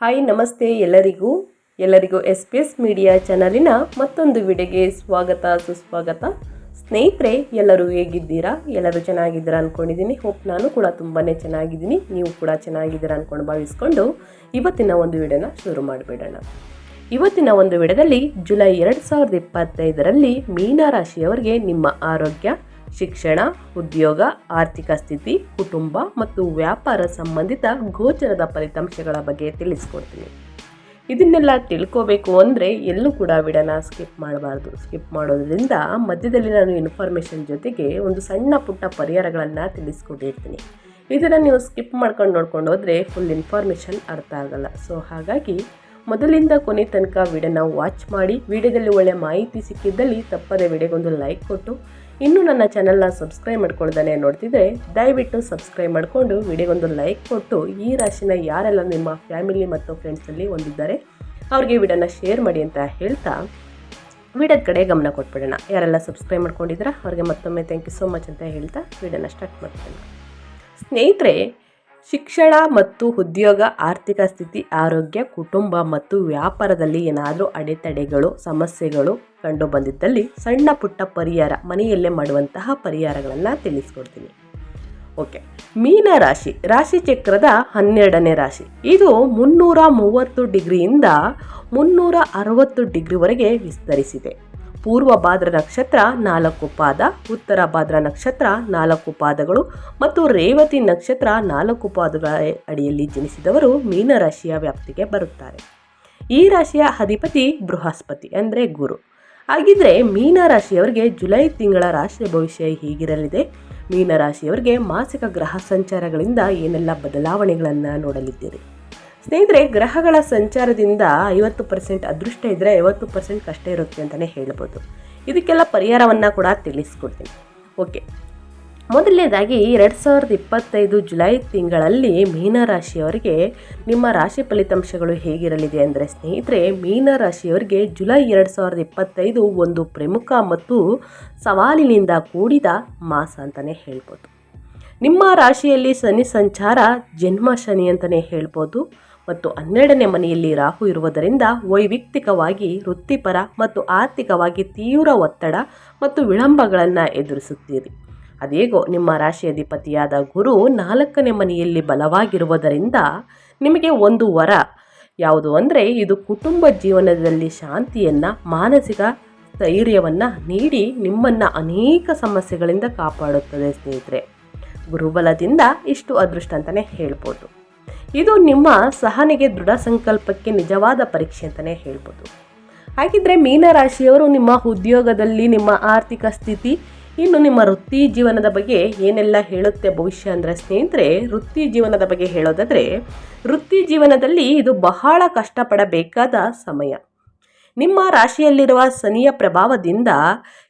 Hi, ನಮಸ್ತೆ ಎಲ್ಲರಿಗೂ. ಎಲ್ಲರಿಗೂ ಎಸ್ ಪಿ ಎಸ್ ಮೀಡಿಯಾ ಚಾನಲಿನ ಮತ್ತೊಂದು ವಿಡಿಯೋಗೆ ಸ್ವಾಗತ, ಸುಸ್ವಾಗತ. ಸ್ನೇಹಿತರೆ, ಎಲ್ಲರೂ ಹೇಗಿದ್ದೀರಾ? ಎಲ್ಲರೂ ಚೆನ್ನಾಗಿದ್ದೀರಾ ಅಂದ್ಕೊಂಡಿದ್ದೀನಿ ಹೋಪ್ ನಾನು ಕೂಡ ತುಂಬಾ ಚೆನ್ನಾಗಿದ್ದೀನಿ. ನೀವು ಕೂಡ ಚೆನ್ನಾಗಿದ್ದೀರಾ ಅಂದ್ಕೊಂಡು ಭಾವಿಸ್ಕೊಂಡು ಇವತ್ತಿನ ಒಂದು ವಿಡಿಯೋನ ಶುರು ಮಾಡಿಬಿಡೋಣ. ಇವತ್ತಿನ ಒಂದು ವಿಡಿಯೋದಲ್ಲಿ ಜುಲೈ ಎರಡು ಸಾವಿರದ ಇಪ್ಪತ್ತೈದರಲ್ಲಿ ಮೀನರಾಶಿಯವರಿಗೆ ನಿಮ್ಮ ಆರೋಗ್ಯ ಶಿಕ್ಷಣ, ಉದ್ಯೋಗ, ಆರ್ಥಿಕ ಸ್ಥಿತಿ, ಕುಟುಂಬ ಮತ್ತು ವ್ಯಾಪಾರ ಸಂಬಂಧಿತ ಗೋಚರದ ಫಲಿತಾಂಶಗಳ ಬಗ್ಗೆ ತಿಳಿಸ್ಕೊಡ್ತೀನಿ. ಇದನ್ನೆಲ್ಲ ತಿಳ್ಕೋಬೇಕು ಅಂದರೆ ಎಲ್ಲೂ ಕೂಡ ವಿಡನ ಸ್ಕಿಪ್ ಮಾಡಬಾರ್ದು. ಸ್ಕಿಪ್ ಮಾಡೋದ್ರಿಂದ ಮಧ್ಯದಲ್ಲಿ ನಾನು ಇನ್ಫಾರ್ಮೇಷನ್ ಜೊತೆಗೆ ಒಂದು ಸಣ್ಣ ಪುಟ್ಟ ಪರಿಹಾರಗಳನ್ನು ತಿಳಿಸ್ಕೊಂಡಿರ್ತೀನಿ ಇದನ್ನು ನೀವು ಸ್ಕಿಪ್ ಮಾಡ್ಕೊಂಡು ನೋಡ್ಕೊಂಡು ಹೋದರೆ ಫುಲ್ ಇನ್ಫಾರ್ಮೇಷನ್ ಅರ್ಥ ಆಗಲ್ಲ. ಸೊ ಹಾಗಾಗಿ ಮೊದಲಿಂದ ಕೊನೆ ತನಕ ವಿಡಿಯೋನ ವಾಚ್ ಮಾಡಿ, ವಿಡಿಯೋದಲ್ಲಿ ಒಳ್ಳೆ ಮಾಹಿತಿ ಸಿಕ್ಕಿದ್ದಲ್ಲಿ ತಪ್ಪದೆ ವಿಡಿಯೋಗೊಂದು ಲೈಕ್ ಕೊಟ್ಟು, ಇನ್ನೂ ನನ್ನ ಚಾನಲ್ನ ಸಬ್ಸ್ಕ್ರೈಬ್ ಮಾಡ್ಕೊಳ್ದಾನೆ ನೋಡ್ತಿದ್ರೆ ದಯವಿಟ್ಟು ಸಬ್ಸ್ಕ್ರೈಬ್ ಮಾಡಿಕೊಂಡು ವಿಡಿಯೋಗೊಂದು ಲೈಕ್ ಕೊಟ್ಟು, ಈ ರಾಶಿನ ಯಾರೆಲ್ಲ ನಿಮ್ಮ ಫ್ಯಾಮಿಲಿ ಮತ್ತು ಫ್ರೆಂಡ್ಸಲ್ಲಿ ಹೊಂದಿದ್ದಾರೆ, ಅವ್ರಿಗೆ ವಿಡಿಯೋನ ಶೇರ್ ಮಾಡಿ ಅಂತ ಹೇಳ್ತಾ ವಿಡಿಯೋದ ಕಡೆ ಗಮನ ಕೊಟ್ಬಿಡೋಣ. ಯಾರೆಲ್ಲ ಸಬ್ಸ್ಕ್ರೈಬ್ ಮಾಡ್ಕೊಂಡಿದ್ದೀರಾ, ಅವ್ರಿಗೆ ಮತ್ತೊಮ್ಮೆ ಥ್ಯಾಂಕ್ ಯು ಸೋ ಮಚ್ ಅಂತ ಹೇಳ್ತಾ ವಿಡಿಯೋನ ಸ್ಟಾರ್ಟ್ ಮಾಡ್ತೀನಿ. ಸ್ನೇಹಿತರೆ ಶಿಕ್ಷಣ ಮತ್ತು ಉದ್ಯೋಗ, ಆರ್ಥಿಕ ಸ್ಥಿತಿ, ಆರೋಗ್ಯ, ಕುಟುಂಬ ಮತ್ತು ವ್ಯಾಪಾರದಲ್ಲಿ ಏನಾದರೂ ಅಡೆತಡೆಗಳು, ಸಮಸ್ಯೆಗಳು ಕಂಡು ಬಂದಿದ್ದಲ್ಲಿ ಸಣ್ಣ ಪುಟ್ಟ ಪರಿಹಾರ ಮನೆಯಲ್ಲೇ ಮಾಡುವಂತಹ ಪರಿಹಾರಗಳನ್ನು ತಿಳಿಸ್ಕೊಡ್ತೀನಿ. ಓಕೆ, ಮೀನ ರಾಶಿ. ರಾಶಿ ಚಕ್ರದ ಹನ್ನೆರಡನೇ ರಾಶಿ. ಇದು ಮುನ್ನೂರ ಮೂವತ್ತು ಡಿಗ್ರಿಯಿಂದ ಮುನ್ನೂರ ಅರವತ್ತು ಡಿಗ್ರಿವರೆಗೆ ವಿಸ್ತರಿಸಿದೆ. ಪೂರ್ವ ಭಾದ್ರ ನಕ್ಷತ್ರ ನಾಲ್ಕು ಪಾದ, ಉತ್ತರ ಭಾದ್ರ ನಕ್ಷತ್ರ ನಾಲ್ಕು ಪಾದಗಳು ಮತ್ತು ರೇವತಿ ನಕ್ಷತ್ರ ನಾಲ್ಕು ಪಾದಗಳ ಅಡಿಯಲ್ಲಿ ಜನಿಸಿದವರು ಮೀನರಾಶಿಯ ವ್ಯಾಪ್ತಿಗೆ ಬರುತ್ತಾರೆ. ಈ ರಾಶಿಯ ಅಧಿಪತಿ ಬೃಹಸ್ಪತಿ ಅಂದರೆ ಗುರು. ಹಾಗಿದ್ರೆ ಮೀನರಾಶಿಯವರಿಗೆ ಜುಲೈ ತಿಂಗಳ ರಾಶಿ ಭವಿಷ್ಯ ಹೀಗಿರಲಿದೆ? ಮೀನರಾಶಿಯವರಿಗೆ ಮಾಸಿಕ ಗ್ರಹ ಸಂಚಾರಗಳಿಂದ ಏನೆಲ್ಲ ಬದಲಾವಣೆಗಳನ್ನು ನೋಡಲಿದ್ದೀರಿ? ಸ್ನೇಹಿತರೆ, ಗ್ರಹಗಳ ಸಂಚಾರದಿಂದ ಐವತ್ತು ಪರ್ಸೆಂಟ್ ಅದೃಷ್ಟ ಇದ್ದರೆ ಐವತ್ತು ಪರ್ಸೆಂಟ್ ಕಷ್ಟ ಇರುತ್ತೆ ಅಂತಲೇ ಹೇಳ್ಬೋದು. ಇದಕ್ಕೆಲ್ಲ ಪರಿಹಾರವನ್ನು ಕೂಡ ತಿಳಿಸ್ಕೊಡ್ತೀನಿ. ಓಕೆ. ಮೊದಲನೇದಾಗಿ, ಎರಡು ಸಾವಿರದ ಇಪ್ಪತ್ತೈದು ಜುಲೈ ತಿಂಗಳಲ್ಲಿ ಮೀನರಾಶಿಯವರಿಗೆ ನಿಮ್ಮ ರಾಶಿ ಫಲಿತಾಂಶಗಳು ಹೇಗಿರಲಿದೆ ಅಂದರೆ ಸ್ನೇಹಿತರೆ ಮೀನರಾಶಿಯವರಿಗೆ ಜುಲೈ ಎರಡು ಸಾವಿರದ ಇಪ್ಪತ್ತೈದು ಒಂದು ಪ್ರಮುಖ ಮತ್ತು ಸವಾಲಿನಿಂದ ಕೂಡಿದ ಮಾಸ ಅಂತಲೇ ಹೇಳ್ಬೋದು. ನಿಮ್ಮ ರಾಶಿಯಲ್ಲಿ ಶನಿ ಸಂಚಾರ ಜನ್ಮ ಶನಿ ಅಂತಲೇ ಹೇಳ್ಬೋದು. ಮತ್ತು ಹನ್ನೆರಡನೇ ಮನೆಯಲ್ಲಿ ರಾಹು ಇರುವುದರಿಂದ ವೈಯಕ್ತಿಕವಾಗಿ ವೃತ್ತಿಪರ ಮತ್ತು ಆರ್ಥಿಕವಾಗಿ ತೀವ್ರ ಒತ್ತಡ ಮತ್ತು ವಿಳಂಬಗಳನ್ನು ಎದುರಿಸುತ್ತೀರಿ. ಅದೇಗೋ, ನಿಮ್ಮ ರಾಶಿ ಅಧಿಪತಿಯಾದ ಗುರು ನಾಲ್ಕನೇ ಮನೆಯಲ್ಲಿ ಬಲವಾಗಿರುವುದರಿಂದ ನಿಮಗೆ ಒಂದು ವರ. ಯಾವುದು ಅಂದರೆ, ಇದು ಕುಟುಂಬ ಜೀವನದಲ್ಲಿ ಶಾಂತಿಯನ್ನು, ಮಾನಸಿಕ ಸ್ಥೈರ್ಯವನ್ನು ನೀಡಿ ನಿಮ್ಮನ್ನು ಅನೇಕ ಸಮಸ್ಯೆಗಳಿಂದ ಕಾಪಾಡುತ್ತದೆ ಸ್ನೇಹಿತರೆ. ಗುರುಬಲದಿಂದ ಇಷ್ಟು ಅದೃಷ್ಟ ಅಂತಲೇ ಹೇಳ್ಬೋದು. ಇದು ನಿಮ್ಮ ಸಹನೆಗೆ ದೃಢ ಸಂಕಲ್ಪಕ್ಕೆ ನಿಜವಾದ ಪರೀಕ್ಷೆ ಅಂತಲೇ ಹೇಳ್ಬೋದು. ಹಾಗಿದ್ರೆ ಮೀನರಾಶಿಯವರು ನಿಮ್ಮ ಉದ್ಯೋಗದಲ್ಲಿ ನಿಮ್ಮ ಆರ್ಥಿಕ ಸ್ಥಿತಿ, ಇನ್ನು ನಿಮ್ಮ ವೃತ್ತಿ ಜೀವನದ ಬಗ್ಗೆ ಏನೆಲ್ಲ ಹೇಳುತ್ತೆ ಭವಿಷ್ಯ ಅಂದರೆ ಸ್ನೇಹಿತರೆ, ವೃತ್ತಿ ಜೀವನದ ಬಗ್ಗೆ ಹೇಳೋದಾದರೆ, ವೃತ್ತಿ ಜೀವನದಲ್ಲಿ ಇದು ಬಹಳ ಕಷ್ಟಪಡಬೇಕಾದ ಸಮಯ. ನಿಮ್ಮ ರಾಶಿಯಲ್ಲಿರುವ ಶನಿಯ ಪ್ರಭಾವದಿಂದ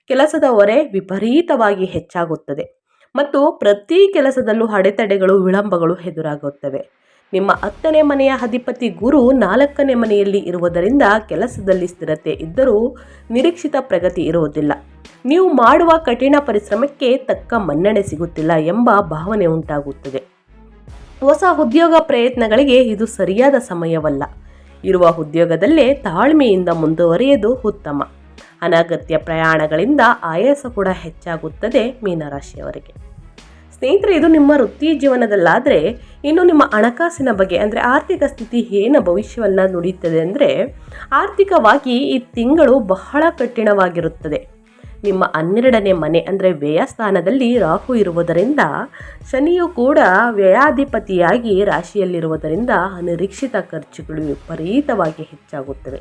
ಕೆಲಸದ ಹೊರೆ ವಿಪರೀತವಾಗಿ ಹೆಚ್ಚಾಗುತ್ತದೆ. ಮತ್ತು ಪ್ರತಿ ಕೆಲಸದಲ್ಲೂ ಅಡೆತಡೆಗಳು, ವಿಳಂಬಗಳು ಎದುರಾಗುತ್ತವೆ. ನಿಮ್ಮ ಹತ್ತನೇ ಮನೆಯ ಅಧಿಪತಿ ಗುರು ನಾಲ್ಕನೇ ಮನೆಯಲ್ಲಿ ಇರುವುದರಿಂದ ಕೆಲಸದಲ್ಲಿ ಸ್ಥಿರತೆ ಇದ್ದರೂ ನಿರೀಕ್ಷಿತ ಪ್ರಗತಿ ಇರುವುದಿಲ್ಲ. ನೀವು ಮಾಡುವ ಕಠಿಣ ಪರಿಶ್ರಮಕ್ಕೆ ತಕ್ಕ ಮನ್ನಣೆ ಸಿಗುತ್ತಿಲ್ಲ ಎಂಬ ಭಾವನೆ ಉಂಟಾಗುತ್ತದೆ. ಹೊಸ ಉದ್ಯೋಗ ಪ್ರಯತ್ನಗಳಿಗೆ ಇದು ಸರಿಯಾದ ಸಮಯವಲ್ಲ. ಇರುವ ಉದ್ಯೋಗದಲ್ಲೇ ತಾಳ್ಮೆಯಿಂದ ಮುಂದುವರಿಯುವುದು ಉತ್ತಮ. ಅನಗತ್ಯ ಪ್ರಯಾಣಗಳಿಂದ ಆಯಾಸ ಕೂಡ ಹೆಚ್ಚಾಗುತ್ತದೆ ಮೀನರಾಶಿಯವರಿಗೆ. ಸ್ನೇಹಿತರೆ, ಇದು ನಿಮ್ಮ ವೃತ್ತಿ ಜೀವನದಲ್ಲಾದರೆ ಇನ್ನು ನಿಮ್ಮ ಹಣಕಾಸಿನ ಬಗ್ಗೆ ಅಂದರೆ ಆರ್ಥಿಕ ಸ್ಥಿತಿ ಏನು ಭವಿಷ್ಯವನ್ನು ನುಡಿಯುತ್ತದೆ ಅಂದರೆ ಆರ್ಥಿಕವಾಗಿ ಈ ತಿಂಗಳು ಬಹಳ ಕಠಿಣವಾಗಿರುತ್ತದೆ. ನಿಮ್ಮ ಹನ್ನೆರಡನೇ ಮನೆ ಅಂದರೆ ವ್ಯಯ ಸ್ಥಾನದಲ್ಲಿ ರಾಹು ಇರುವುದರಿಂದ ಶನಿಯು ಕೂಡ ವ್ಯಯಾಧಿಪತಿಯಾಗಿ ರಾಶಿಯಲ್ಲಿರುವುದರಿಂದ ಅನಿರೀಕ್ಷಿತ ಖರ್ಚುಗಳು ವಿಪರೀತವಾಗಿ ಹೆಚ್ಚಾಗುತ್ತವೆ.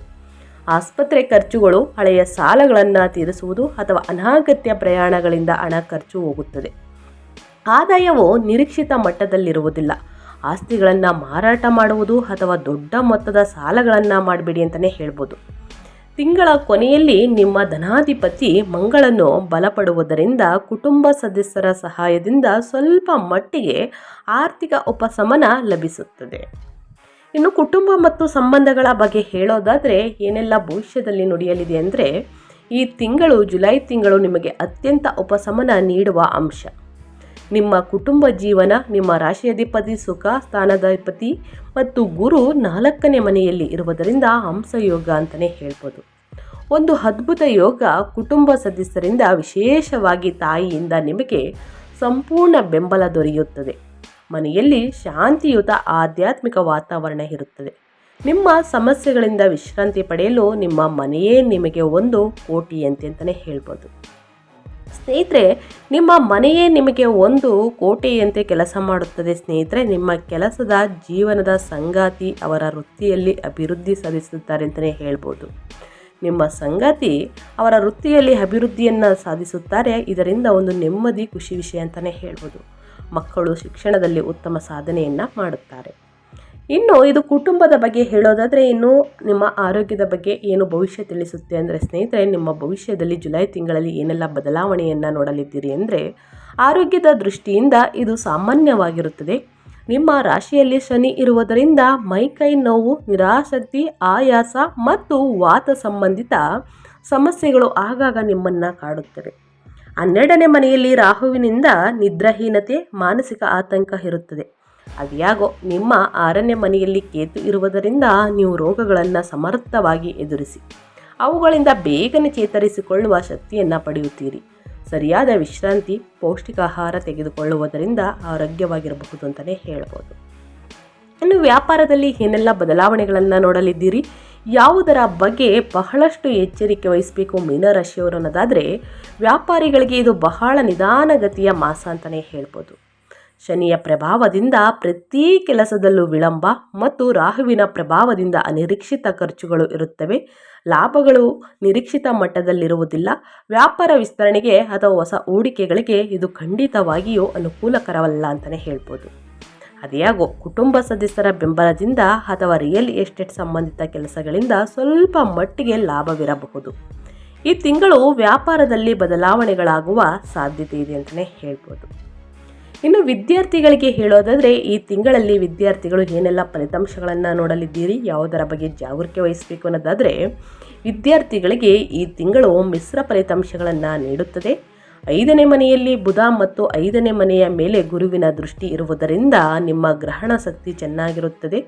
ಆಸ್ಪತ್ರೆ ಖರ್ಚುಗಳು, ಹಳೆಯ ಸಾಲಗಳನ್ನು ತೀರಿಸುವುದು ಅಥವಾ ಅನಾಗತ್ಯ ಪ್ರಯಾಣಗಳಿಂದ ಹಣ ಖರ್ಚು ಹೋಗುತ್ತದೆ. ಆದಾಯವು ನಿರೀಕ್ಷಿತ ಮಟ್ಟದಲ್ಲಿರುವುದಿಲ್ಲ. ಆಸ್ತಿಗಳನ್ನು ಮಾರಾಟ ಮಾಡುವುದು ಅಥವಾ ದೊಡ್ಡ ಮೊತ್ತದ ಸಾಲಗಳನ್ನು ಮಾಡಬೇಡಿ ಅಂತಲೇ ಹೇಳ್ಬೋದು. ತಿಂಗಳ ಕೊನೆಯಲ್ಲಿ ನಿಮ್ಮ ಧನಾಧಿಪತಿ ಮಂಗಳನ್ನು ಬಲಪಡುವುದರಿಂದ ಕುಟುಂಬ ಸದಸ್ಯರ ಸಹಾಯದಿಂದ ಸ್ವಲ್ಪ ಮಟ್ಟಿಗೆ ಆರ್ಥಿಕ ಉಪಶಮನ ಲಭಿಸುತ್ತದೆ. ಇನ್ನು ಕುಟುಂಬ ಮತ್ತು ಸಂಬಂಧಗಳ ಬಗ್ಗೆ ಹೇಳೋದಾದರೆ ಏನೆಲ್ಲ ಭವಿಷ್ಯದಲ್ಲಿ ನುಡಿಯಲಿದೆ ಅಂದರೆ ಈ ತಿಂಗಳು ಜುಲೈ ತಿಂಗಳು ನಿಮಗೆ ಅತ್ಯಂತ ಉಪಶಮನ ನೀಡುವ ಅಂಶ. ನಿಮ್ಮ ಕುಟುಂಬ ಜೀವನ, ನಿಮ್ಮ ರಾಶಿಯಧಿಪತಿ ಸುಖ, ಸ್ಥಾನಾಧಿಪತಿ ಮತ್ತು ಗುರು ನಾಲ್ಕನೇ ಮನೆಯಲ್ಲಿ ಇರುವುದರಿಂದ ಹಂಸಯೋಗ ಅಂತಲೇ ಹೇಳ್ಬೋದು. ಒಂದು ಅದ್ಭುತ ಯೋಗ ಕುಟುಂಬ ಸದಸ್ಯರಿಂದ ವಿಶೇಷವಾಗಿ ತಾಯಿಯಿಂದ ನಿಮಗೆ ಸಂಪೂರ್ಣ ಬೆಂಬಲ ದೊರೆಯುತ್ತದೆ. ಮನೆಯಲ್ಲಿ ಶಾಂತಿಯುತ ಆಧ್ಯಾತ್ಮಿಕ ವಾತಾವರಣ ಇರುತ್ತದೆ. ನಿಮ್ಮ ಸಮಸ್ಯೆಗಳಿಂದ ವಿಶ್ರಾಂತಿ ಪಡೆಯಲು ನಿಮ್ಮ ಮನೆಯೇ ನಿಮಗೆ ಒಂದು ಕೋಟಿಯಂತೆ ಅಂತಲೇ ಹೇಳ್ಬೋದು. ಸ್ನೇಹಿತರೆ, ನಿಮ್ಮ ಮನೆಯೇ ನಿಮಗೆ ಒಂದು ಕೋಟೆಯಂತೆ ಕೆಲಸ ಮಾಡುತ್ತದೆ ಸ್ನೇಹಿತರೆ. ನಿಮ್ಮ ಕೆಲಸದ ಜೀವನದ ಸಂಗಾತಿ ಅವರ ವೃತ್ತಿಯಲ್ಲಿ ಅಭಿವೃದ್ಧಿ ಸಾಧಿಸುತ್ತಾರೆ ಅಂತಲೇ ಹೇಳ್ಬೋದು. ನಿಮ್ಮ ಸಂಗಾತಿ ಅವರ ವೃತ್ತಿಯಲ್ಲಿ ಅಭಿವೃದ್ಧಿಯನ್ನು ಸಾಧಿಸುತ್ತಾರೆ, ಇದರಿಂದ ಒಂದು ನೆಮ್ಮದಿ, ಖುಷಿ ವಿಷಯ ಅಂತಲೇ ಹೇಳ್ಬೋದು. ಮಕ್ಕಳು ಶಿಕ್ಷಣದಲ್ಲಿ ಉತ್ತಮ ಸಾಧನೆಯನ್ನು ಮಾಡುತ್ತಾರೆ. ಇನ್ನು ಇದು ಕುಟುಂಬದ ಬಗ್ಗೆ ಹೇಳೋದಾದರೆ ಇನ್ನು ನಿಮ್ಮ ಆರೋಗ್ಯದ ಬಗ್ಗೆ ಏನು ಭವಿಷ್ಯ ತಿಳಿಸುತ್ತೆ ಅಂದರೆ ಸ್ನೇಹಿತರೆ, ನಿಮ್ಮ ಭವಿಷ್ಯದಲ್ಲಿ ಜುಲೈ ತಿಂಗಳಲ್ಲಿ ಏನೆಲ್ಲ ಬದಲಾವಣೆಯನ್ನು ನೋಡಲಿದ್ದೀರಿ ಅಂದರೆ ಆರೋಗ್ಯದ ದೃಷ್ಟಿಯಿಂದ ಇದು ಸಾಮಾನ್ಯವಾಗಿರುತ್ತದೆ. ನಿಮ್ಮ ರಾಶಿಯಲ್ಲಿ ಶನಿ ಇರುವುದರಿಂದ ಮೈಕೈ ನೋವು, ನಿರಾಸಕ್ತಿ, ಆಯಾಸ ಮತ್ತು ವಾತ ಸಂಬಂಧಿತ ಸಮಸ್ಯೆಗಳು ಆಗಾಗ ನಿಮ್ಮನ್ನು ಕಾಡುತ್ತವೆ. ಹನ್ನೆರಡನೇ ಮನೆಯಲ್ಲಿ ರಾಹುವಿನಿಂದ ನಿದ್ರಾಹೀನತೆ, ಮಾನಸಿಕ ಆತಂಕ ಇರುತ್ತದೆ. ಅದ್ಯಾಗೋ ನಿಮ್ಮ ಆರನೇ ಮನೆಯಲ್ಲಿ ಕೇತು ಇರುವುದರಿಂದ ನೀವು ರೋಗಗಳನ್ನು ಸಮರ್ಥವಾಗಿ ಎದುರಿಸಿ, ಅವುಗಳಿಂದ ಬೇಗನೆ ಚೇತರಿಸಿಕೊಳ್ಳುವ ಶಕ್ತಿಯನ್ನು ಪಡೆಯುತ್ತೀರಿ. ಸರಿಯಾದ ವಿಶ್ರಾಂತಿ ಪೌಷ್ಟಿಕ ಆಹಾರ ತೆಗೆದುಕೊಳ್ಳುವುದರಿಂದ ಆರೋಗ್ಯವಾಗಿರಬಹುದು ಅಂತಲೇ ಹೇಳ್ಬೋದು. ಇನ್ನು ವ್ಯಾಪಾರದಲ್ಲಿ ಏನೆಲ್ಲ ಬದಲಾವಣೆಗಳನ್ನು ನೋಡಲಿದ್ದೀರಿ? ಯಾವುದರ ಬಗ್ಗೆ ಬಹಳಷ್ಟು ಎಚ್ಚರಿಕೆ ವಹಿಸಬೇಕು ಮೀನರಾಶಿಯವರು ಅನ್ನೋದಾದರೆ ವ್ಯಾಪಾರಿಗಳಿಗೆ ಇದು ಬಹಳ ನಿಧಾನಗತಿಯ ಮಾಸ ಅಂತಲೇ ಹೇಳ್ಬೋದು. ಶನಿಯ ಪ್ರಭಾವದಿಂದ ಪ್ರತಿ ಕೆಲಸದಲ್ಲೂ ವಿಳಂಬ ಮತ್ತು ರಾಹುವಿನ ಪ್ರಭಾವದಿಂದ ಅನಿರೀಕ್ಷಿತ ಖರ್ಚುಗಳು ಇರುತ್ತವೆ. ಲಾಭಗಳು ನಿರೀಕ್ಷಿತ ಮಟ್ಟದಲ್ಲಿರುವುದಿಲ್ಲ. ವ್ಯಾಪಾರ ವಿಸ್ತರಣೆಗೆ ಅಥವಾ ಹೊಸ ಹೂಡಿಕೆಗಳಿಗೆ ಇದು ಖಂಡಿತವಾಗಿಯೂ ಅನುಕೂಲಕರವಲ್ಲ ಅಂತಲೇ ಹೇಳ್ಬೋದು. ಅದೇಯಾಗೋ ಕುಟುಂಬ ಸದಸ್ಯರ ಬೆಂಬಲದಿಂದ ಅಥವಾ ರಿಯಲ್ ಎಸ್ಟೇಟ್ ಸಂಬಂಧಿತ ಕೆಲಸಗಳಿಂದ ಸ್ವಲ್ಪ ಮಟ್ಟಿಗೆ ಲಾಭವಿರಬಹುದು. ಈ ತಿಂಗಳು ವ್ಯಾಪಾರದಲ್ಲಿ ಬದಲಾವಣೆಗಳಾಗುವ ಸಾಧ್ಯತೆ ಇದೆ ಅಂತಲೇ ಹೇಳ್ಬೋದು. ಇನ್ನು ವಿದ್ಯಾರ್ಥಿಗಳಿಗೆ ಹೇಳೋದಾದರೆ ಈ ತಿಂಗಳಲ್ಲಿ ವಿದ್ಯಾರ್ಥಿಗಳು ಏನೆಲ್ಲ ಫಲಿತಾಂಶಗಳನ್ನು ನೋಡಲಿದ್ದೀರಿ, ಯಾವುದರ ಬಗ್ಗೆ ಜಾಗೃತಿ ವಹಿಸಬೇಕು ಅನ್ನೋದಾದರೆ ವಿದ್ಯಾರ್ಥಿಗಳಿಗೆ ಈ ತಿಂಗಳು ಮಿಶ್ರ ಫಲಿತಾಂಶಗಳನ್ನು ನೀಡುತ್ತದೆ. ಐದನೇ ಮನೆಯಲ್ಲಿ ಬುಧ ಮತ್ತು ಐದನೇ ಮನೆಯ ಮೇಲೆ ಗುರುವಿನ ದೃಷ್ಟಿ ಇರುವುದರಿಂದ ನಿಮ್ಮ ಗ್ರಹಣ ಶಕ್ತಿ ಚೆನ್ನಾಗಿರುತ್ತದೆ.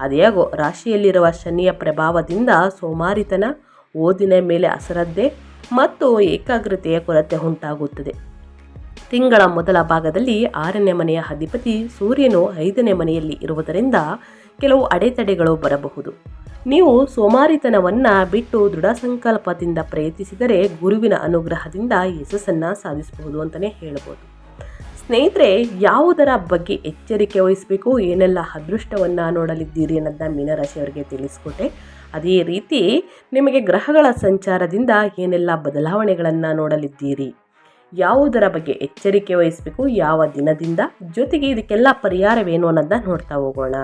ಅದೇಗೋ ರಾಶಿಯಲ್ಲಿರುವ ಶನಿಯ ಪ್ರಭಾವದಿಂದ ಸೋಮಾರಿತನ, ಓದಿನ ಮೇಲೆ ಅಸರದ್ದೆ ಮತ್ತು ಏಕಾಗ್ರತೆಯ ಕೊರತೆ ಉಂಟಾಗುತ್ತದೆ. ತಿಂಗಳ ಮೊದಲ ಭಾಗದಲ್ಲಿ ಆರನೇ ಮನೆಯ ಅಧಿಪತಿ ಸೂರ್ಯನು ಐದನೇ ಮನೆಯಲ್ಲಿ ಇರುವುದರಿಂದ ಕೆಲವು ಅಡೆತಡೆಗಳು ಬರಬಹುದು. ನೀವು ಸೋಮಾರಿತನವನ್ನು ಬಿಟ್ಟು ದೃಢ ಸಂಕಲ್ಪದಿಂದ ಪ್ರಯತ್ನಿಸಿದರೆ ಗುರುವಿನ ಅನುಗ್ರಹದಿಂದ ಯಶಸ್ಸನ್ನು ಸಾಧಿಸಬಹುದು ಅಂತಲೇ ಹೇಳ್ಬೋದು. ಸ್ನೇಹಿತರೆ, ಯಾವುದರ ಬಗ್ಗೆ ಎಚ್ಚರಿಕೆ ವಹಿಸಬೇಕು, ಏನೆಲ್ಲ ಅದೃಷ್ಟವನ್ನು ನೋಡಲಿದ್ದೀರಿ ಅನ್ನೋದನ್ನ ಮೀನರಾಶಿಯವರಿಗೆ ತಿಳಿಸ್ಕೊಟ್ಟೆ. ಅದೇ ರೀತಿ ನಿಮಗೆ ಗ್ರಹಗಳ ಸಂಚಾರದಿಂದ ಏನೆಲ್ಲ ಬದಲಾವಣೆಗಳನ್ನು ನೋಡಲಿದ್ದೀರಿ? ಯಾವುದರ ಬಗ್ಗೆ ಎಚ್ಚರಿಕೆ ವಹಿಸಬೇಕು, ಯಾವ ದಿನದಿಂದ, ಜೊತೆಗೆ ಇದಕ್ಕೆಲ್ಲ ಪರಿಹಾರವೇನು ಅನ್ನೋದನ್ನ ನೋಡ್ತಾ ಹೋಗೋಣ.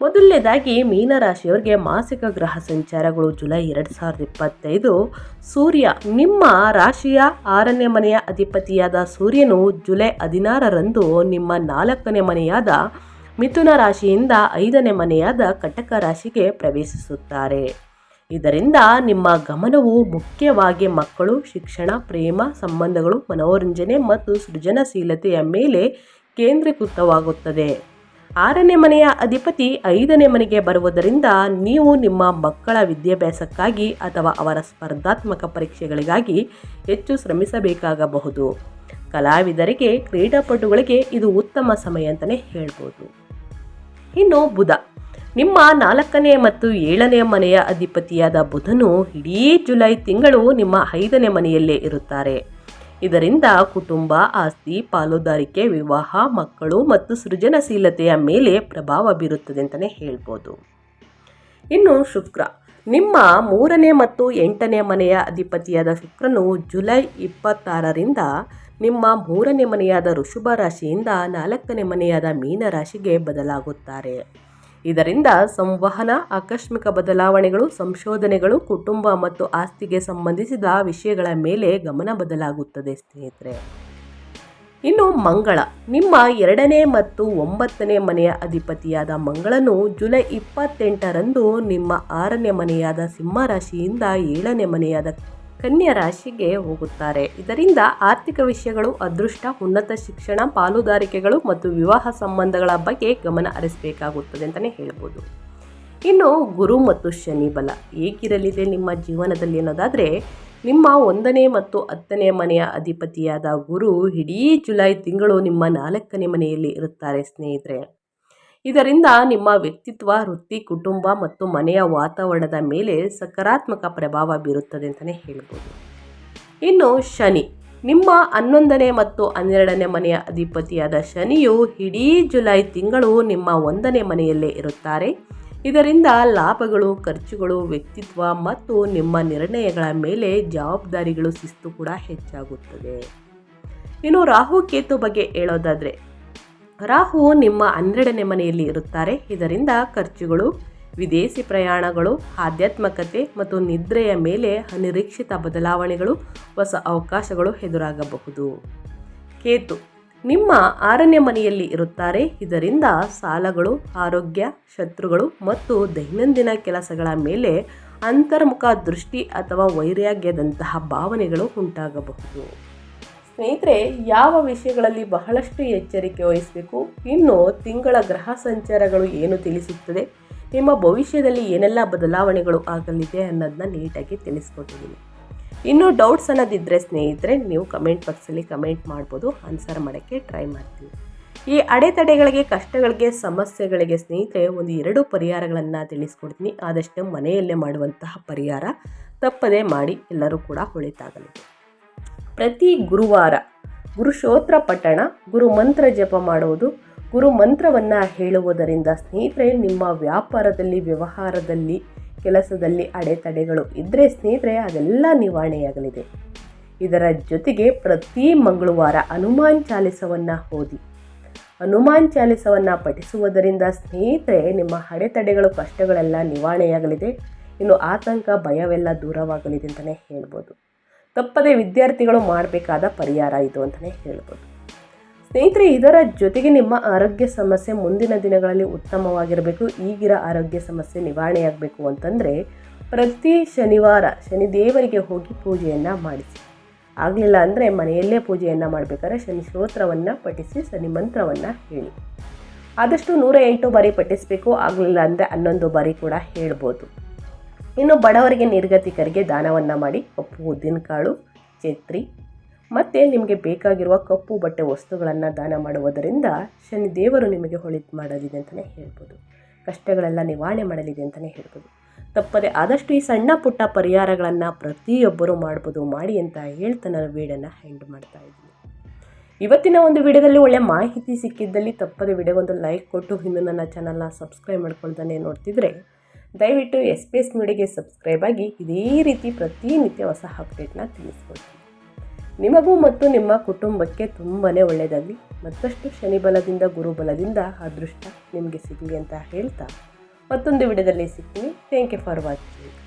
ಮೊದಲನೇದಾಗಿ ಮೀನರಾಶಿಯವರಿಗೆ ಮಾಸಿಕ ಗ್ರಹ ಸಂಚಾರಗಳು ಜುಲೈ ಎರಡು ಸಾವಿರದ ಇಪ್ಪತ್ತೈದು. ಸೂರ್ಯ, ನಿಮ್ಮ ರಾಶಿಯ ಆರನೇ ಮನೆಯ ಅಧಿಪತಿಯಾದ ಸೂರ್ಯನು ಜುಲೈ ಹದಿನಾರರಂದು ನಿಮ್ಮ ನಾಲ್ಕನೇ ಮನೆಯಾದ ಮಿಥುನ ರಾಶಿಯಿಂದ ಐದನೇ ಮನೆಯಾದ ಕಟಕ ರಾಶಿಗೆ ಪ್ರವೇಶಿಸುತ್ತಾರೆ. ಇದರಿಂದ ನಿಮ್ಮ ಗಮನವು ಮುಖ್ಯವಾಗಿ ಮಕ್ಕಳು, ಶಿಕ್ಷಣ, ಪ್ರೇಮ, ಸಂಬಂಧಗಳು, ಮನೋರಂಜನೆ ಮತ್ತು ಸೃಜನಶೀಲತೆಯ ಮೇಲೆ ಕೇಂದ್ರೀಕೃತವಾಗುತ್ತದೆ. ಆರನೇ ಮನೆಯ ಅಧಿಪತಿ ಐದನೇ ಮನೆಗೆ ಬರುವುದರಿಂದ ನೀವು ನಿಮ್ಮ ಮಕ್ಕಳ ವಿದ್ಯಾಭ್ಯಾಸಕ್ಕಾಗಿ ಅಥವಾ ಅವರ ಸ್ಪರ್ಧಾತ್ಮಕ ಪರೀಕ್ಷೆಗಳಿಗಾಗಿ ಹೆಚ್ಚು ಶ್ರಮಿಸಬೇಕಾಗಬಹುದು. ಕಲಾವಿದರಿಗೆ, ಕ್ರೀಡಾಪಟುಗಳಿಗೆ ಇದು ಉತ್ತಮ ಸಮಯ ಅಂತಲೇ ಹೇಳ್ಬೋದು. ಇನ್ನು ಬುಧ. ನಿಮ್ಮ ನಾಲ್ಕನೇ ಮತ್ತು ಏಳನೇ ಮನೆಯ ಅಧಿಪತಿಯಾದ ಬುಧನು ಇಡೀ ಜುಲೈ ತಿಂಗಳು ನಿಮ್ಮ ಐದನೇ ಮನೆಯಲ್ಲೇ ಇರುತ್ತಾರೆ. ಇದರಿಂದ ಕುಟುಂಬ, ಆಸ್ತಿ, ಪಾಲುದಾರಿಕೆ, ವಿವಾಹ, ಮಕ್ಕಳು ಮತ್ತು ಸೃಜನಶೀಲತೆಯ ಮೇಲೆ ಪ್ರಭಾವ ಬೀರುತ್ತದೆ ಅಂತಲೇ ಹೇಳ್ಬೋದು. ಇನ್ನು ಶುಕ್ರ. ನಿಮ್ಮ ಮೂರನೇ ಮತ್ತು ಎಂಟನೇ ಮನೆಯ ಅಧಿಪತಿಯಾದ ಶುಕ್ರನು ಜುಲೈ ಇಪ್ಪತ್ತಾರರಿಂದ ನಿಮ್ಮ ಮೂರನೇ ಮನೆಯಾದ ಋಷಭ ರಾಶಿಯಿಂದ ನಾಲ್ಕನೇ ಮನೆಯಾದ ಮೀನ ರಾಶಿಗೆ ಬದಲಾಗುತ್ತಾರೆ. ಇದರಿಂದ ಸಂವಹನ, ಆಕಸ್ಮಿಕ ಬದಲಾವಣೆಗಳು, ಸಂಶೋಧನೆಗಳು, ಕುಟುಂಬ ಮತ್ತು ಆಸ್ತಿಗೆ ಸಂಬಂಧಿಸಿದ ವಿಷಯಗಳ ಮೇಲೆ ಗಮನ ಬದಲಾಗುತ್ತದೆ ಸ್ನೇಹಿತರೆ. ಇನ್ನು ಮಂಗಳ. ನಿಮ್ಮ ಎರಡನೇ ಮತ್ತು ಒಂಬತ್ತನೇ ಮನೆಯ ಅಧಿಪತಿಯಾದ ಮಂಗಳನು ಜುಲೈ ಇಪ್ಪತ್ತೆಂಟರಂದು ನಿಮ್ಮ ಆರನೇ ಮನೆಯಾದ ಸಿಂಹ ರಾಶಿಯಿಂದ ಏಳನೇ ಮನೆಯಾದ ಕನ್ಯಾ ರಾಶಿಗೆ ಹೋಗುತ್ತಾರೆ. ಇದರಿಂದ ಆರ್ಥಿಕ ವಿಷಯಗಳು, ಅದೃಷ್ಟ, ಉನ್ನತ ಶಿಕ್ಷಣ, ಪಾಲುದಾರಿಕೆಗಳು ಮತ್ತು ವಿವಾಹ ಸಂಬಂಧಗಳ ಬಗ್ಗೆ ಗಮನ ಹರಿಸಬೇಕಾಗುತ್ತದೆ ಅಂತಲೇ ಹೇಳ್ಬೋದು. ಇನ್ನು ಗುರು ಮತ್ತು ಶನಿ ಬಲ ಹೇಗಿರಲಿದೆ ನಿಮ್ಮ ಜೀವನದಲ್ಲಿ ಅನ್ನೋದಾದರೆ, ನಿಮ್ಮ ಒಂದನೇ ಮತ್ತು ಹತ್ತನೇ ಮನೆಯ ಅಧಿಪತಿಯಾದ ಗುರು ಇಡೀ ಜುಲೈ ತಿಂಗಳು ನಿಮ್ಮ ನಾಲ್ಕನೇ ಮನೆಯಲ್ಲಿ ಇರುತ್ತಾರೆ ಸ್ನೇಹಿತರೆ. ಇದರಿಂದ ನಿಮ್ಮ ವ್ಯಕ್ತಿತ್ವ, ವೃತ್ತಿ, ಕುಟುಂಬ ಮತ್ತು ಮನೆಯ ವಾತಾವರಣದ ಮೇಲೆ ಸಕಾರಾತ್ಮಕ ಪ್ರಭಾವ ಬೀರುತ್ತದೆ ಅಂತಲೇ ಹೇಳ್ಬೋದು. ಇನ್ನು ಶನಿ. ನಿಮ್ಮ ಹನ್ನೊಂದನೇ ಮತ್ತು ಹನ್ನೆರಡನೇ ಮನೆಯ ಅಧಿಪತಿಯಾದ ಶನಿಯು ಇಡೀ ಜುಲೈ ತಿಂಗಳು ನಿಮ್ಮ ಒಂದನೇ ಮನೆಯಲ್ಲೇ ಇರುತ್ತಾರೆ. ಇದರಿಂದ ಲಾಭಗಳು, ಖರ್ಚುಗಳು, ವ್ಯಕ್ತಿತ್ವ ಮತ್ತು ನಿಮ್ಮ ನಿರ್ಣಯಗಳ ಮೇಲೆ ಜವಾಬ್ದಾರಿಗಳು ಶಿಸ್ತು ಕೂಡ ಹೆಚ್ಚಾಗುತ್ತದೆ. ಇನ್ನು ರಾಹು ಕೇತು ಬಗ್ಗೆ ಹೇಳೋದಾದರೆ ರಾಹು ನಿಮ್ಮ ಹನ್ನೆರಡನೇ ಮನೆಯಲ್ಲಿ ಇರುತ್ತಾರೆ. ಇದರಿಂದ ಖರ್ಚುಗಳು, ವಿದೇಶಿ ಪ್ರಯಾಣಗಳು, ಆಧ್ಯಾತ್ಮಕತೆ ಮತ್ತು ನಿದ್ರೆಯ ಮೇಲೆ ಅನಿರೀಕ್ಷಿತ ಬದಲಾವಣೆಗಳು, ಹೊಸ ಅವಕಾಶಗಳು ಎದುರಾಗಬಹುದು. ಕೇತು, ನಿಮ್ಮ ಆರನೇ ಮನೆಯಲ್ಲಿ ಇರುತ್ತಾರೆ. ಇದರಿಂದ ಸಾಲಗಳು, ಆರೋಗ್ಯ, ಶತ್ರುಗಳು ಮತ್ತು ದೈನಂದಿನ ಕೆಲಸಗಳ ಮೇಲೆ ಅಂತರ್ಮುಖ ದೃಷ್ಟಿ ಅಥವಾ ವೈರಾಗ್ಯದಂತಹ ಭಾವನೆಗಳು ಉಂಟಾಗಬಹುದು. ಸ್ನೇಹಿತರೆ, ಯಾವ ವಿಷಯಗಳಲ್ಲಿ ಬಹಳಷ್ಟು ಎಚ್ಚರಿಕೆ ವಹಿಸಬೇಕು? ಇನ್ನು ತಿಂಗಳ ಗ್ರಹ ಸಂಚಾರಗಳು ಏನು ತಿಳಿಸುತ್ತದೆ? ನಿಮ್ಮ ಭವಿಷ್ಯದಲ್ಲಿ ಏನೆಲ್ಲ ಬದಲಾವಣೆಗಳು ಆಗಲಿದೆ ಅನ್ನೋದನ್ನ ನೀಟಾಗಿ ತಿಳಿಸ್ಕೊಟ್ಟಿದ್ದೀನಿ. ಇನ್ನೂ ಡೌಟ್ಸ್ ಅನ್ನೋದಿದ್ದರೆ ಸ್ನೇಹಿತರೆ, ನೀವು ಕಮೆಂಟ್ ಬಾಕ್ಸಲ್ಲಿ ಕಮೆಂಟ್ ಮಾಡ್ಬೋದು ಆನ್ಸರ್ ಮಾಡೋಕ್ಕೆ ಟ್ರೈ ಮಾಡ್ತೀನಿ. ಈ ಅಡೆತಡೆಗಳಿಗೆ, ಕಷ್ಟಗಳಿಗೆ, ಸಮಸ್ಯೆಗಳಿಗೆ ಸ್ನೇಹಿತರೆ, ಒಂದು ಎರಡು ಪರಿಹಾರಗಳನ್ನು ತಿಳಿಸ್ಕೊಡ್ತೀನಿ. ಆದಷ್ಟು ಮನೆಯಲ್ಲೇ ಮಾಡುವಂತಹ ಪರಿಹಾರ ತಪ್ಪದೇ ಮಾಡಿ ಎಲ್ಲರೂ ಕೂಡ ಒಳಿತಾಗಲಿದೆ ಪ್ರತಿ ಗುರುವಾರ ಗುರುಶೋತ್ರ ಪಠಣ, ಗುರು ಮಂತ್ರ ಜಪ ಮಾಡುವುದು, ಗುರು ಮಂತ್ರವನ್ನು ಹೇಳುವುದರಿಂದ ಸ್ನೇಹಿತರೆ, ನಿಮ್ಮ ವ್ಯಾಪಾರದಲ್ಲಿ, ವ್ಯವಹಾರದಲ್ಲಿ, ಕೆಲಸದಲ್ಲಿ ಅಡೆತಡೆಗಳು ಇದ್ದರೆ ಸ್ನೇಹಿತರೆ, ಅದೆಲ್ಲ ನಿವಾರಣೆಯಾಗಲಿದೆ. ಇದರ ಜೊತೆಗೆ ಪ್ರತಿ ಮಂಗಳವಾರ ಹನುಮಾನ್ ಚಾಲಿಸವನ್ನು ಓದಿ. ಹನುಮಾನ್ ಚಾಲಿಸವನ್ನು ಪಠಿಸುವುದರಿಂದ ಸ್ನೇಹಿತರೆ, ನಿಮ್ಮ ಅಡೆತಡೆಗಳು, ಕಷ್ಟಗಳೆಲ್ಲ ನಿವಾರಣೆಯಾಗಲಿದೆ. ಇನ್ನು ಆತಂಕ, ಭಯವೆಲ್ಲ ದೂರವಾಗಲಿದೆ ಅಂತಲೇ ಹೇಳ್ಬೋದು. ತಪ್ಪದೆ ವಿದ್ಯಾರ್ಥಿಗಳು ಮಾಡಬೇಕಾದ ಪರಿಹಾರ ಇದು ಅಂತಲೇ ಹೇಳ್ಬೋದು. ಸ್ನೇಹಿತರೆ, ಇದರ ಜೊತೆಗೆ ನಿಮ್ಮ ಆರೋಗ್ಯ ಸಮಸ್ಯೆ ಮುಂದಿನ ದಿನಗಳಲ್ಲಿ ಉತ್ತಮವಾಗಿರಬೇಕು. ಈಗಿರೋ ಆರೋಗ್ಯ ಸಮಸ್ಯೆ ನಿವಾರಣೆಯಾಗಬೇಕು ಅಂತಂದರೆ ಪ್ರತಿ ಶನಿವಾರ ಶನಿದೇವರಿಗೆ ಹೋಗಿ ಪೂಜೆಯನ್ನು ಮಾಡಿಸಿ. ಆಗಲಿಲ್ಲ ಅಂದರೆ ಮನೆಯಲ್ಲೇ ಪೂಜೆಯನ್ನು ಮಾಡಬೇಕಾದ್ರೆ ಶನಿ ಸ್ತೋತ್ರವನ್ನು ಪಠಿಸಿ, ಶನಿ ಮಂತ್ರವನ್ನು ಹೇಳಿ. ಆದಷ್ಟು ನೂರ ಎಂಟು ಬಾರಿ ಪಠಿಸಬೇಕು. ಆಗಲಿಲ್ಲ ಅಂದರೆ ಹನ್ನೊಂದು ಬಾರಿ ಕೂಡ ಹೇಳ್ಬೋದು. ಇನ್ನು ಬಡವರಿಗೆ ನಿರ್ಗತಿಕರಿಗೆ ದಾನವನ್ನು ಮಾಡಿ ಕಪ್ಪು ಉದ್ದಿನಕಾಳು ಛತ್ರಿ ಮತ್ತು ನಿಮಗೆ ಬೇಕಾಗಿರುವ ಕಪ್ಪು ಬಟ್ಟೆ ವಸ್ತುಗಳನ್ನು ದಾನ ಮಾಡುವುದರಿಂದ ಶನಿ ದೇವರು ನಿಮಗೆ ಹೊಳಿ ಮಾಡಲಿದೆ ಅಂತಲೇ ಹೇಳ್ಬೋದು. ಕಷ್ಟಗಳೆಲ್ಲ ನಿವಾರಣೆ ಮಾಡಲಿದೆ ಅಂತಲೇ ಹೇಳ್ಬೋದು. ತಪ್ಪದೆ ಆದಷ್ಟು ಈ ಸಣ್ಣ ಪುಟ್ಟ ಪರಿಹಾರಗಳನ್ನು ಪ್ರತಿಯೊಬ್ಬರೂ ಮಾಡ್ಬೋದು, ಮಾಡಿ ಅಂತ ಹೇಳ್ತಾ ನಾನು ವೀಡನ್ನು ಹ್ಯಾಂಡ್ ಮಾಡ್ತಾ ಇದ್ದೀನಿ. ಇವತ್ತಿನ ಒಂದು ವಿಡಿಯೋದಲ್ಲಿ ಒಳ್ಳೆ ಮಾಹಿತಿ ಸಿಕ್ಕಿದ್ದಲ್ಲಿ ತಪ್ಪದೆ ವಿಡಿಯೋಗೊಂದು ಲೈಕ್ ಕೊಟ್ಟು, ಇನ್ನು ನನ್ನ ಚಾನಲ್ನ ಸಬ್ಸ್ಕ್ರೈಬ್ ಮಾಡ್ಕೊಳ್ತಾನೆ ನೋಡ್ತಿದ್ರೆ ದಯವಿಟ್ಟು ಎಸ್ ಪಿ ಎಸ್ ಮೀಡಿಯಾಗೆ ಸಬ್ಸ್ಕ್ರೈಬ್ ಆಗಿ ಇದೇ ರೀತಿ ಪ್ರತಿನಿತ್ಯ ಹೊಸ ಅಪ್ಡೇಟ್ನ ತಿಳಿಸ್ಕೊಡ್ತೀನಿ ನಿಮಗೂ ಮತ್ತು ನಿಮ್ಮ ಕುಟುಂಬಕ್ಕೆ ತುಂಬಾ ಒಳ್ಳೆಯದಾಗಲಿ. ಮತ್ತಷ್ಟು ಶನಿಬಲದಿಂದ, ಗುರುಬಲದಿಂದ ಅದೃಷ್ಟ ನಿಮಗೆ ಸಿಗಲಿ ಅಂತ ಹೇಳ್ತಾ ಮತ್ತೊಂದು ವಿಡಿಯೋದಲ್ಲಿ ಸಿಗ್ತೀನಿ. Thank you for watching